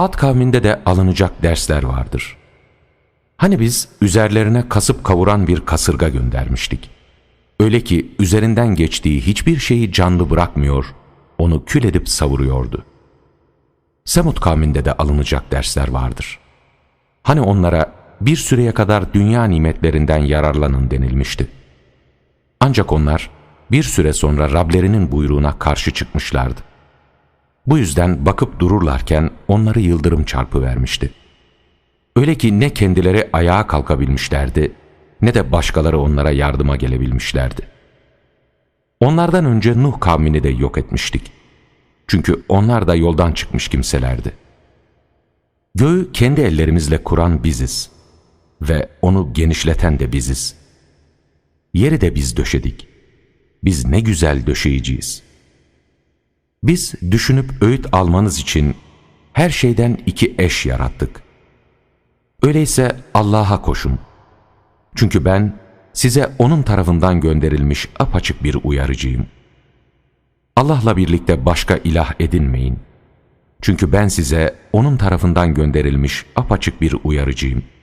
Ad kavminde de alınacak dersler vardır. Hani biz üzerlerine kasıp kavuran bir kasırga göndermiştik. Öyle ki üzerinden geçtiği hiçbir şeyi canlı bırakmıyor, onu kül edip savuruyordu. Semud kavminde de alınacak dersler vardır. Hani onlara bir süreye kadar dünya nimetlerinden yararlanın denilmişti. Ancak onlar bir süre sonra Rablerinin buyruğuna karşı çıkmışlardı. Bu yüzden bakıp dururlarken onları yıldırım çarpı vermişti. Öyle ki ne kendileri ayağa kalkabilmişlerdi ne de başkaları onlara yardıma gelebilmişlerdi. Onlardan önce Nuh kavmini de yok etmiştik. Çünkü onlar da yoldan çıkmış kimselerdi. Göğü kendi ellerimizle kuran biziz ve onu genişleten de biziz. Yeri de biz döşedik. Biz ne güzel döşeyiciyiz. Biz düşünüp öğüt almanız için her şeyden iki eş yarattık. Öyleyse Allah'a koşun. Çünkü ben size O'nun tarafından gönderilmiş apaçık bir uyarıcıyım. Allah'la birlikte başka ilah edinmeyin. Çünkü ben size O'nun tarafından gönderilmiş apaçık bir uyarıcıyım.''